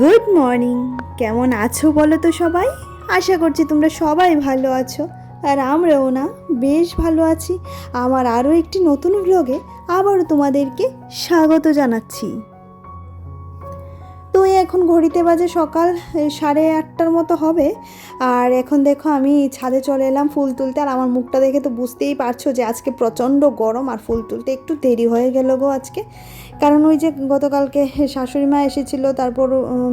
Good morning. কেমন আছো বলো তো সবাই? আশা করছি তোমরা সবাই ভালো আছো, আর আমরাও না, বেশ ভালো আছি। আমার আরও একটি নতুন ব্লগে আবারও তোমাদেরকে স্বাগত জানাচ্ছি। তো এখন ঘড়িতে বাজে সকাল সাড়ে আটটার মতো হবে। আর এখন দেখো আমি ছাদে চলে এলাম ফুল তুলতে, আর আমার মুখটা দেখে তো বুঝতেই পারছ যে আজকে প্রচণ্ড গরম, আর ফুল তুলতে একটু দেরি হয়ে গেল গো আজকে। কারণ ওই যে গতকালকে শাশুড়ি মা এসেছিল, তারপর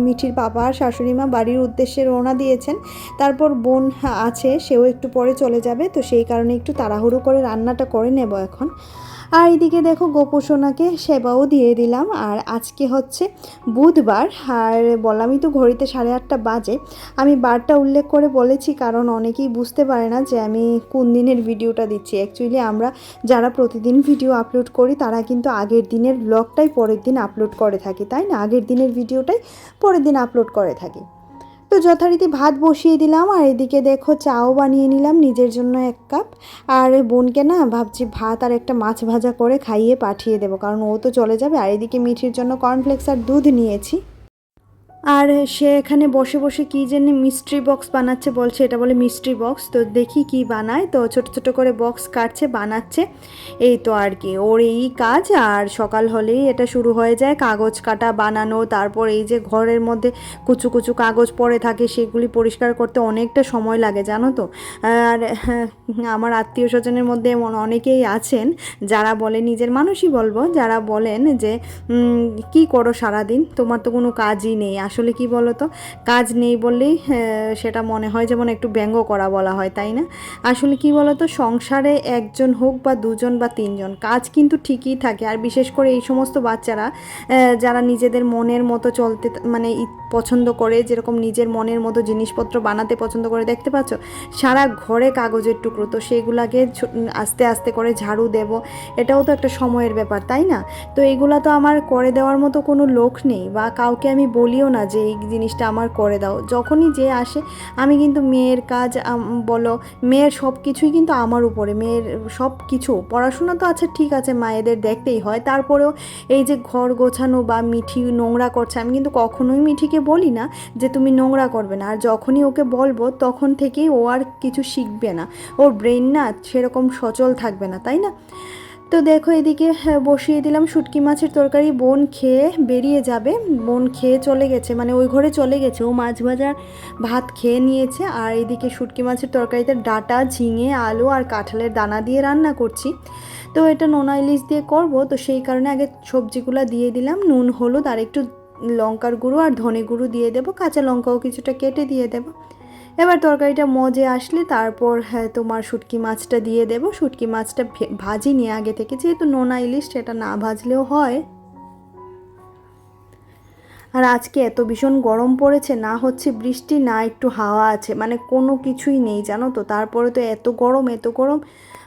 মিঠির বাবা আর শাশুড়ি মা বাড়ির উদ্দেশ্যে রওনা দিয়েছেন। তারপর বোন আছে, সেও একটু পরে চলে যাবে, তো সেই কারণে একটু তাড়াহুড়ো করে রান্নাটা করে নেব এখন। আর এইদিকে দেখো গোপোষণাকে সেবাও দিয়ে দিলাম। আর আজকে হচ্ছে বুধবার, আর বললামই তো ঘড়িতে সাড়ে আটটা বাজে। আমি বারটা উল্লেখ করে বলেছি, কারণ অনেকেই বুঝতে পারে না যে আমি কোন দিনের ভিডিওটা দিচ্ছি। অ্যাকচুয়ালি আমরা যারা প্রতিদিন ভিডিও আপলোড করি, তারা কিন্তু আগের দিনের ব্লগটাই পরের দিন আপলোড করে থাকি, তাই না? আগের দিনের ভিডিওটাই পরের দিন আপলোড করে থাকি। তো যথারীতি ভাত বসিয়ে দিলাম আর এদিকে দেখো চাও বানিয়ে নিলাম নিজের জন্য এক কাপ। আর বোনকে না ভাবছি ভাত আর একটা মাছ ভাজা করে খাইয়ে পাঠিয়ে দেবো, কারণ ও তো চলে যাবে। আর এদিকে মিঠির জন্য কর্নফ্লেক্স আর দুধ নিয়েছি। আর সে এখানে বসে বসে কী জন্য মিস্ট্রি বক্স বানাচ্ছে বলছে, এটা বলে মিস্ট্রি বক্স তো দেখি কি বানায়। তো ছোট ছোট করে বক্স কাটছে, বানাচ্ছে। এই তো আর কি, ওর এই কাজ। আর সকাল হলেই এটা শুরু হয়ে যায়, কাগজ কাটা, বানানো, তারপর এই যে ঘরের মধ্যে কুচু কুচু কাগজ পড়ে থাকে, সেগুলি পরিষ্কার করতে অনেকটা সময় লাগে, জানো তো। আর আমার আত্মীয় স্বজনের মধ্যে এমন অনেকেই আছেন, যারা বলে, নিজের মানুষই বলব, যারা বলেন যে কি করো সারাদিন? তোমার তো কোনো কাজই নেই আসলে কি বলো তো কাজ নেই বললেই আহ, সেটা মনে হয় যেমন একটু ব্যঙ্গ করা বলা হয় তাই না? আসলে কি বলো তো সংসারে একজন হোক বা দুজন বা তিনজন কাজ কিন্তু ঠিকই থাকে। আর বিশেষ করে এই সমস্ত বাচ্চারা যারা নিজেদের মনের মতো চলতে মানে পছন্দ করে যেরকম নিজের মনের মতো জিনিসপত্র বানাতে পছন্দ করে দেখতে পাচ্ছ? সারা ঘরে কাগজের টুকরো তো সেগুলাকে আস্তে আস্তে করে ঝাড়ু দেব এটাও তো একটা সময়ের ব্যাপার তাই না? তো এইগুলা তো আমার করে দেওয়ার মতো কোনো লোক নেই বা কাউকে আমি বলিও না যে এই জিনিসটা আমার করে দাও। যখনই যে আসে, আমি কিন্তু মেয়ের কাজ বলো, মেয়ের সব কিছুই কিন্তু আমার উপরে। মেয়ের সব কিছু পড়াশোনা তো আচ্ছা ঠিক আছে, মায়েদের দেখতেই হয়। তারপরেও এই যে ঘর গোছানো বা মিঠি নোংরা করছে, আমি কিন্তু কখনোই মিঠিকে বলি না যে তুমি নোংরা করবে না। আর যখনই ওকে বলব, তখন থেকেই ও আর কিছু শিখবে না। ওর ব্রেন না সেরকম সচল থাকবে না, তাই না? তো দেখো এদিকে হ্যাঁ, বসিয়ে দিলাম শুটকি মাছের তরকারি। বোন খেয়ে বেরিয়ে যাবে। বোন খেয়ে চলে গেছে মানে ওই ঘরে চলে গেছে। ও মাছ ভাজার ভাত খেয়ে নিয়েছে। আর এদিকে শুটকি মাছের তরকারিতে ডাটা ঝিঙে আলু আর কাঁঠালের দানা দিয়ে রান্না করছি। তো এটা নোনা ইলিশ দিয়ে করব। তো সেই কারণে আগে সবজিগুলো দিয়ে দিলাম। নুন হলুদ আর একটু লঙ্কার গুঁড়ো আর ধনে গুঁড়ো দিয়ে দেবো। কাঁচা লঙ্কাও কিছুটা কেটে দিয়ে দেবো। এবার তরকারিটা মজে আসলে তারপর হ্যাঁ তোমার শুটকি মাছটা দিয়ে দেব। শুটকি মাছটা ভাজি নিয়ে আগে থেকে। যেহেতু নোনা ইলিশ, সেটা না ভাজলেও হয়। আর আজকে এত ভীষণ গরম পড়েছে, না হচ্ছে বৃষ্টি, না একটু হাওয়া আছে। মানে কোনো কিছুই নেই, জানো তো? তারপরে তো এত গরম এত গরম।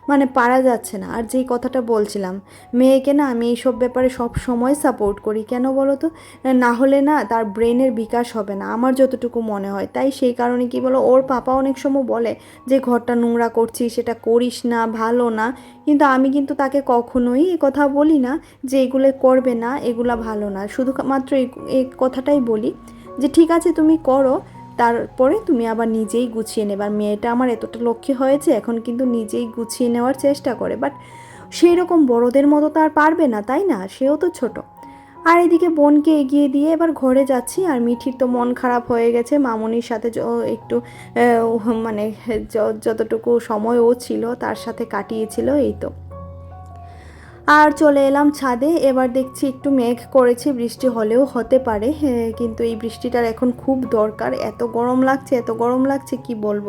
মানে পারা যাচ্ছে না। আর যেই কথাটা বলছিলাম, মেয়েকে না আমি এইসব ব্যাপারে সব সময় সাপোর্ট করি। কেন বলো তো? না হলে না তার ব্রেনের বিকাশ হবে না, আমার যতটুকু মনে হয়। তাই সেই কারণে কি বলো, ওর পাপা অনেক সময় বলে যে, ঘরটা নোংরা করছিস, সেটা করিস না, ভালো না। কিন্তু আমি কিন্তু তাকে কখনোই এ কথা বলি না যে, এগুলো করবে না, এগুলা ভালো না। শুধুমাত্র এই এই কথাটাই বলি যে, ঠিক আছে, তুমি করো। তারপরে তুমি আবার নিজেই গুছিয়ে নেবে। আর মেয়েটা আমার এতটা লক্ষ্যে হয়েছে, এখন কিন্তু নিজেই গুছিয়ে নেওয়ার চেষ্টা করে। বাট সেই রকম বড়দের মতো তো আর পারবে না, তাই না? সেও তো ছোট। আর এদিকে বোনকে এগিয়ে দিয়ে এবার ঘরে যাচ্ছি। আর মিঠির তো মন খারাপ হয়ে গেছে। মামনির সাথে একটু মানে যতটুকু সময় ও ছিল, তার সাথে কাটিয়েছিল, এই তো। আর চলে এলাম ছাদে। এবার দেখছি একটু মেঘ করেছে, বৃষ্টি হলেও হতে পারে। কিন্তু এই বৃষ্টিটার এখন খুব দরকার। এত গরম লাগছে, এত গরম লাগছে, কি বলব?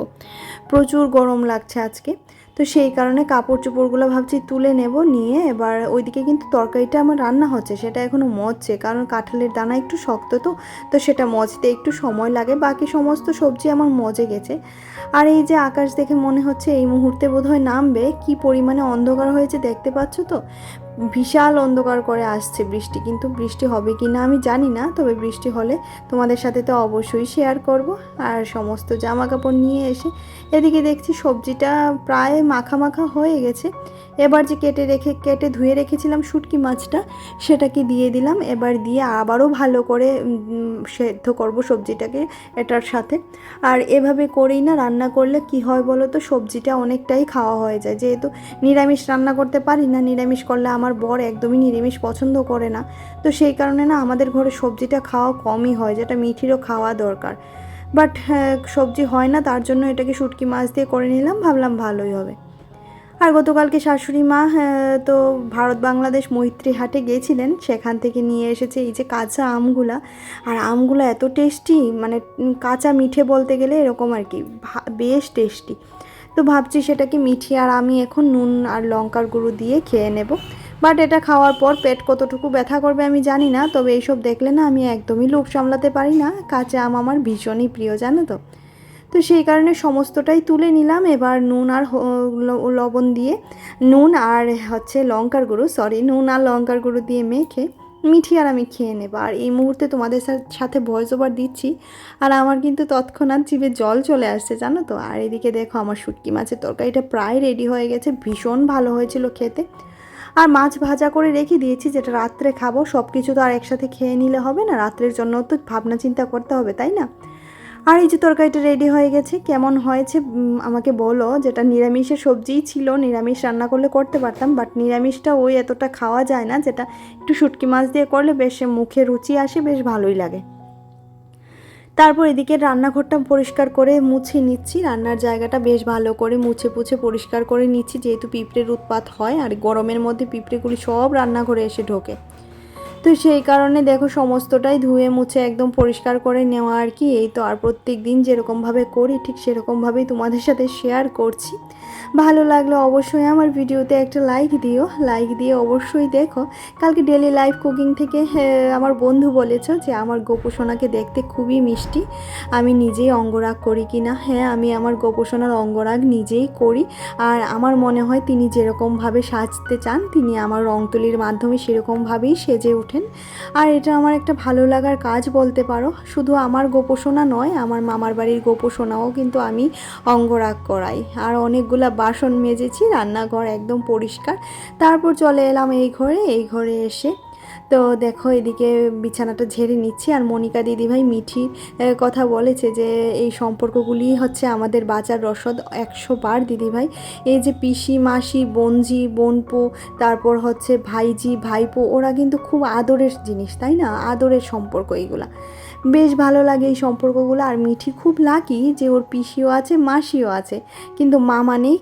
প্রচুর গরম লাগছে আজকে। তো সেই কারণে কাপড় চোপড়গুলো ভাবছি তুলে নেব, নিয়ে এবার ওইদিকে কিন্তু তরকারিটা আমার রান্না হচ্ছে, সেটা এখনও মজছে কারণ কাঁঠালের দানা একটু শক্ত তো তো সেটা মজতে একটু সময় লাগে, বাকি সমস্ত সবজি আমার মজে গেছে। আর এই যে আকাশ দেখে মনে হচ্ছে এই মুহূর্তে বোধহয় নামবে, কি পরিমাণে অন্ধকার হয়েছে দেখতে পাচ্ছ তো? বিশাল অন্ধকার করে আসছে বৃষ্টি, কিন্তু বৃষ্টি হবে কি না আমি জানি না, তবে বৃষ্টি হলে তোমাদের সাথে তো অবশ্যই শেয়ার করব। আর সমস্ত জামা কাপড় নিয়ে এসে এদিকে দেখছি সবজিটা প্রায় মাখা মাখা হয়ে গেছে। এবার যে কেটে রেখে, কেটে ধুয়ে রেখেছিলাম শুটকি মাছটা, সেটাকে দিয়ে দিলাম। এবার দিয়ে আবারও ভালো করে সেদ্ধ করব সবজিটাকে এটার সাথে। আর এভাবে করেই না রান্না করলে কি হয় বলো তো, সবজিটা অনেকটাই খাওয়া হয়ে যায়। যেহেতু নিরামিষ রান্না করতে পারি না, নিরামিষ করলে আমার বর একদমই নিরামিষ পছন্দ করে না। তো সেই কারণে না আমাদের ঘরে সবজিটা খাওয়া কমই হয়, যেটা মিঠিরও খাওয়া দরকার। বাট সবজি হয় না, তার জন্য এটাকে শুটকি মাছ দিয়ে করে নিলাম, ভাবলাম ভালোই হবে। আর গতকালকে শাশুড়ি মা আহ, তো ভারত বাংলাদেশ মৈত্রী হাটে গিয়েছিলেন। সেখান থেকে নিয়ে এসেছে এই যে কাঁচা আমগুলা। আর আমগুলো এত টেস্টি মানে কাঁচা মিঠে বলতে গেলে এরকম আর কি বেশ টেস্টি। তো ভাবছি সেটাকে মিঠি আর আমি এখন নুন আর লঙ্কার গুঁড়ো দিয়ে খেয়ে নেব। বাট এটা খাওয়ার পর পেট কতটুকু ব্যথা করবে আমি জানি না তবে এইসব দেখলে না আমি একদমই লোভ সামলাতে পারি না। কাঁচা আম আমার ভীষণই প্রিয় জানো তো? তো সেই কারণে সমস্তটাই তুলে নিলাম। এবার নুন আর লবণ দিয়ে নুন আর হচ্ছে লঙ্কার গুঁড়ো সরি নুন আর লঙ্কার গুঁড়ো দিয়ে মেখে মিঠি আর আমি খেয়ে নেব। আর এই মুহূর্তে তোমাদের সাথে ভয়েস ওভার দিচ্ছি। আর আমার কিন্তু তৎক্ষণাৎ জিভে জল চলে আসছে, জানো তো? আর এদিকে দেখো আমার শুটকি মাছের তরকারিটা প্রায় রেডি হয়ে গেছে, ভীষণ ভালো হয়েছিল খেতে। আর মাছ ভাজা করে রেখে দিয়েছি, যেটা রাত্রে খাব সব কিছু তো আর একসাথে খেয়ে নিলে হবে না। রাত্রের জন্য তো ভাবনা চিন্তা করতে হবে, তাই না? আর এই যে তরকারিটা রেডি হয়ে গেছে, কেমন হয়েছে আমাকে বলো। যেটা নিরামিষের সবজিই ছিল, নিরামিষ রান্না করলে করতে পারতাম বাট নিরামিষটা ওই এতটা খাওয়া যায় না, যেটা একটু শুটকি মাছ দিয়ে করলে বেশ মুখে রুচি আসে, বেশ ভালোই লাগে। তারপর এদিকে রান্নাঘরটা পরিষ্কার করে মুছে নিচ্ছি, রান্নার জায়গাটা বেশ ভালো করে মুছে পুছে পরিষ্কার করে নিচ্ছি, যেহেতু পিঁপড়ের উৎপাত হয়, আর গরমের মধ্যে পিঁপড়েগুলি সব রান্নাঘরে এসে ঢোকে। তো সেই কারণে দেখো সমস্তটাই ধুয়ে মুছে একদম পরিষ্কার করে নেওয়া আর কি। এই তো আর প্রত্যেক দিন যেরকমভাবে করি, ঠিক সেরকমভাবেই তোমাদের সাথে শেয়ার করছি। ভালো লাগলে অবশ্যই আমার ভিডিওতে একটা লাইক দিও। লাইক দিয়ে অবশ্যই দেখো কালকে ডেলি লাইফ কুকিং থেকে হ্যাঁ, আমার বন্ধু বলেছ যে আমার গোপোষণাকে দেখতে খুবই মিষ্টি। আমি নিজেই অঙ্গরাগ করি কি না হ্যাঁ আমি আমার গোপোষণার অঙ্গরাগ নিজেই করি। আর আমার মনে হয় তিনি যেরকমভাবে সাজতে চান তিনি আমার রং তুলির মাধ্যমে সেরকমভাবেই সেজে ওঠেন। আর এটা আমার একটা ভালো লাগার কাজ বলতে পারো। শুধু আমার গোপোষণা নয় আমার মামার বাড়ির গোপোষণাও কিন্তু আমি অঙ্গরাগ করাই। আর অনেকগুলা বাসন মেজেছি রান্নাঘর একদম পরিষ্কার। তারপর চলে এলাম এই ঘরে এই ঘরে এসে তো দেখো এদিকে বিছানাটা ঝেড়ে নিচ্ছি আর মনিকা দিদিভাই মিঠি কথা বলেছে যে এই সম্পর্কগুলি হচ্ছে আমাদের বাঁচার রসদ একশো বার দিদিভাই। এই যে পিসি, মাসি, বোনজি, বোনপো, তারপর হচ্ছে ভাইজি, ভাইপো, ওরা কিন্তু খুব আদরের জিনিস, তাই না? আদরের সম্পর্ক এইগুলা। বেশ ভালো লাগে এই সম্পর্কগুলো। আর মিঠি খুব লাকি যে ওর পিসিও আছে, মাসিও আছে। কিন্তু মামা নেই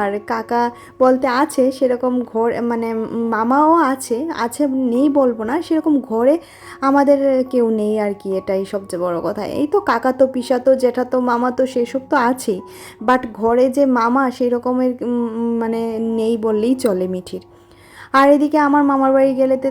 আর কাকা বলতে আছে সেরকম ঘর মানে মামাও আছে আছে নেই বলব না, সেরকম ঘরে আমাদের কেউ নেই আর কি, এটাই সবচেয়ে বড় কথা। এই তো কাকা তো, পিসা তো, জেঠা তো, মামা তো, সেসব তো আছেই বাট ঘরে যে মামা সেই রকমের মানে নেই বললেই চলে মিঠির। আর এদিকে আমার মামার বাড়ি গেলেতে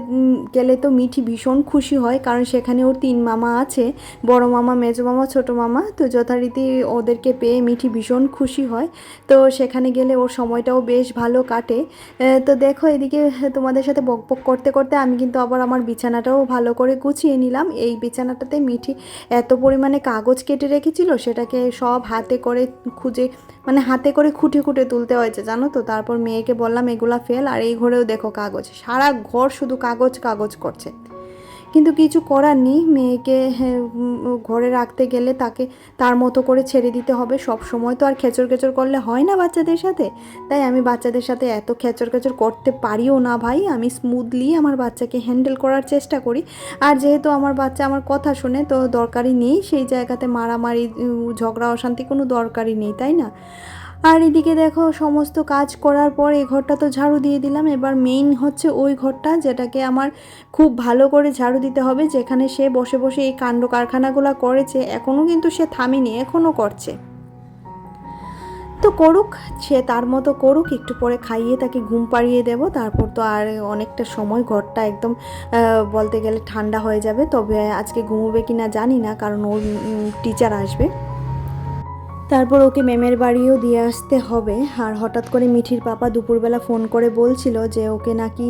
গেলে তো মিঠি ভীষণ খুশি হয়, কারণ সেখানে ওর তিন মামা আছে, বড় মামা, মেজো মামা, ছোট মামা, তো যথারীতি ওদেরকে পেয়ে মিঠি ভীষণ খুশি হয়। তো সেখানে গেলে ওর সময়টাও বেশ ভালো কাটে। তো দেখো এদিকে তোমাদের সাথে বক বক করতে করতে আমি কিন্তু আবার আমার বিছানাটাও ভালো করে গুছিয়ে নিলাম। এই বিছানাটাতে মিঠি এত পরিমাণে কাগজ কেটে রেখেছিল, সেটাকে সব হাতে করে খুঁজে মানে হাতে করে খুঁটে খুঁটে তুলতে হয়েছে, জানো তো? তারপর মেয়েকে বললাম, এগুলা ফেল। আর এই ঘরেও দেখো কাগজ। সারা ঘর শুধু কাগজ কাগজ করছে। কিন্তু কিছু করার নেই মেয়েকে হ্যাঁ, ঘরে রাখতে গেলে তাকে তার মতো করে ছেড়ে দিতে হবে। সব সময় তো আর খেচর খেচর করলে হয় না বাচ্চাদের সাথে। তাই আমি বাচ্চাদের সাথে এত খেচর খেচর করতে পারিও না ভাই। আমি স্মুথলি আমার বাচ্চাকে হ্যান্ডেল করার চেষ্টা করি। আর যেহেতু আমার বাচ্চা আমার কথা শুনে তো দরকারই নেই। সেই জায়গাতে মারামারি ঝগড়া অশান্তি কোনো দরকারই নেই তাই না? আর এদিকে দেখো, সমস্ত কাজ করার পর এই ঘরটা তো ঝাড়ু দিয়ে দিলাম। এবার মেইন হচ্ছে ওই ঘরটা, যেটাকে আমার খুব ভালো করে ঝাড়ু দিতে হবে। যেখানে সে বসে বসে এই কাণ্ড কারখানাগুলো করেছে এখনও কিন্তু সে থামেনি এখনও করছে। তো করুক, সে তার মতো করুক, একটু পরে খাইয়ে তাকে ঘুম পাড়িয়ে দেব। তারপর তো আর অনেকটা সময় ঘরটা একদম বলতে গেলে ঠান্ডা হয়ে যাবে। তবে আজকে ঘুমোবে কি না জানি না, কারণ ওর টিচার আসবে। তারপর ওকে ম্যামের বাড়িও দিয়ে আসতে হবে। আর হঠাৎ করে মিঠির পাপা দুপুরবেলা ফোন করে বলছিল যে ওকে নাকি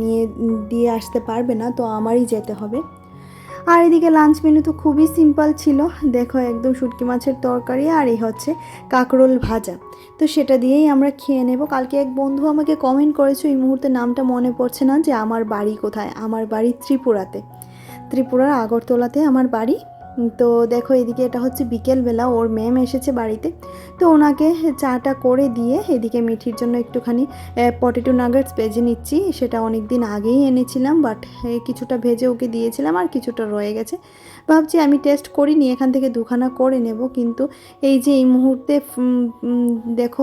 নিয়ে দিয়ে আসতে পারবে না, তো আমারই যেতে হবে। আর এদিকে লাঞ্চ মেনু তো খুবই সিম্পল ছিল। দেখো একদম শুটকি মাছের তরকারি আর এই হচ্ছে কাঁকরোল ভাজা। তো সেটা দিয়েই আমরা খেয়ে নেব। কালকে এক বন্ধু আমাকে কমেন্ট করেছে, এই মুহূর্তে নামটা মনে পড়ছে না যে আমার বাড়ি কোথায়? আমার বাড়ি ত্রিপুরাতে। ত্রিপুরার আগরতলাতে আমার বাড়ি। তো দেখো এদিকে এটা হচ্ছে বিকেলবেলা, ওর ম্যাম এসেছে বাড়িতে। তো ওনাকে চাটা করে দিয়ে এদিকে মিঠির জন্য একটুখানি পটেটো নাগেটস ভেজে নিচ্ছি। সেটা অনেক দিন আগেই এনেছিলাম বাট কিছুটা ভেজে ওকে দিয়েছিলাম আর কিছুটা রয়ে গেছে। ভাবছি আমি টেস্ট করিনি, এখান থেকে দুখানা করে নেব, কিন্তু এই যে এই মুহূর্তে দেখো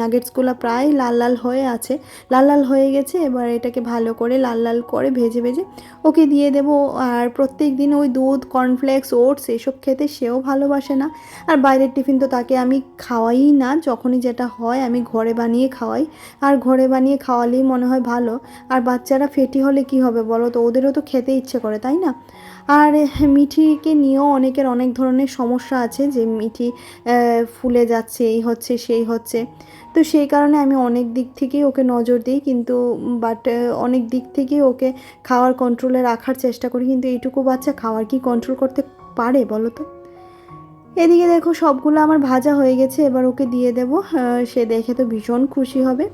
নাগেটসগুলো প্রায় লাল লাল হয়ে আছে, লাল লাল হয়ে গেছে, এবার এটাকে ভালো করে লাল লাল করে ভেজে ভেজে ওকে দিয়ে দেবো, আর প্রত্যেক দিন ওই দুধ কর্নফ্লেক্স ওটস এসব খেতে সেও ভালোবাসে না, আর বাইরের টিফিন তো তাকে আমি খাওয়াই না, যখনই যেটা হয় আমি ঘরে বানিয়ে খাওয়াই, আর ঘরে বানিয়ে খাওয়ালেই মনে হয় ভালো, আর বাচ্চারা ফেটি হলে কি হবে বলো তো, ওদেরও তো খেতে ইচ্ছে করে, তাই না? আর মিঠিকে নিয়েও অনেকের অনেক ধরনের সমস্যা আছে যে মিঠি ফুলে যাচ্ছে, এই হচ্ছে, সেই হচ্ছে। তো সেই কারণে আমি অনেক দিক থেকেই ওকে নজর দিই কিন্তু বাট অনেক দিক থেকেই ওকে খাওয়ার কন্ট্রোলে রাখার চেষ্টা করি। কিন্তু এইটুকু বাচ্চা খাওয়ার কি কন্ট্রোল করতে পারে বলো তো? এদিকে দেখো সবগুলো আমার ভাজা হয়ে গেছে, এবার ওকে দিয়ে দেবো। সে দেখে তো ভীষণ খুশি হবে।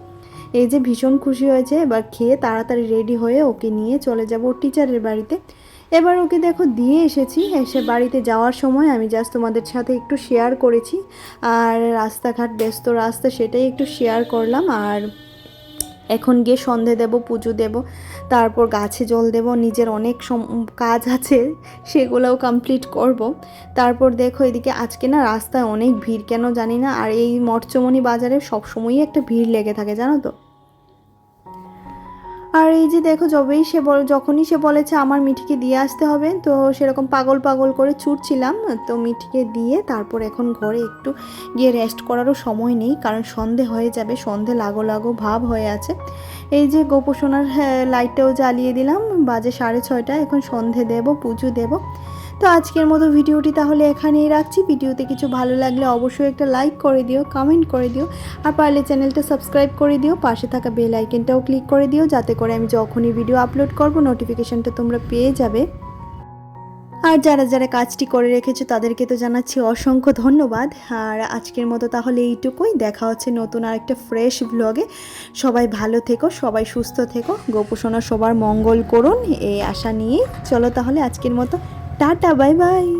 এই যে ভীষণ খুশি হয়েছে, এবার খেয়ে তাড়াতাড়ি রেডি হয়ে ওকে নিয়ে চলে যাব টিচারের বাড়িতে। এবার ওকে দেখো, দিয়ে এসেছি। এসে বাড়িতে যাওয়ার সময় আমি জাস্ট তোমাদের সাথে একটু শেয়ার করেছি। আর রাস্তাঘাট, ব্যস্ত রাস্তা, সেটাই একটু শেয়ার করলাম। আর এখন গিয়ে সন্ধে দেব, পুজো দেব, তারপর গাছে জল দেব, নিজের অনেক কাজ আছে, সেগুলোও কমপ্লিট করব। তারপর দেখো, এদিকে আজকে না রাস্তায় অনেক ভিড়, কেন জানি না। আর এই মঠচমনি বাজারে সবসময়ই একটা ভিড় লেগে থাকে, জানো তো? আর এই যে দেখো, যবেই সে বল, যখনই সে বলেছে আমার মিঠিকে দিয়ে আসতে হবে, তো সেরকম পাগল পাগল করে ছুটছিলাম, তো মিঠিকে দিয়ে তারপর এখন ঘরে একটু গিয়ে রেস্ট করারও সময় নেই, কারণ সন্ধে হয়ে যাবে, সন্ধে লাগো লাগো ভাব হয়ে আছে। এই যে গোপোষণার লাইটটাও জ্বালিয়ে দিলাম, বাজে সাড়ে ছয়টা এখন সন্ধে দেব, পুজো দেব। তো আজকের মতো ভিডিওটি তাহলে এখানেই রাখছি। ভিডিওতে কিছু ভালো লাগলে অবশ্যই একটা লাইক করে দিও কমেন্ট করে দিও, আর পারলে চ্যানেলটা সাবস্ক্রাইব করে দিও, পাশে থাকা বেল আইকনটাও ক্লিক করে দিও, যাতে করে আমি যখনই ভিডিও আপলোড করব নোটিফিকেশানটা তোমরা পেয়ে যাবে। আর যারা যারা কাজটি করে রেখেছো, তাদেরকে তো জানাচ্ছি অসংখ্য ধন্যবাদ। আর আজকের মতো তাহলে এইটুকুই। দেখা হচ্ছে নতুন আরেকটা ফ্রেশ ব্লগে সবাই ভালো থেকো, সবাই সুস্থ থেকো। গোপোষণা সবার মঙ্গল করুন, এই আশা নিয়ে। চলো তাহলে আজকের মতো டாட்டா பை பாய்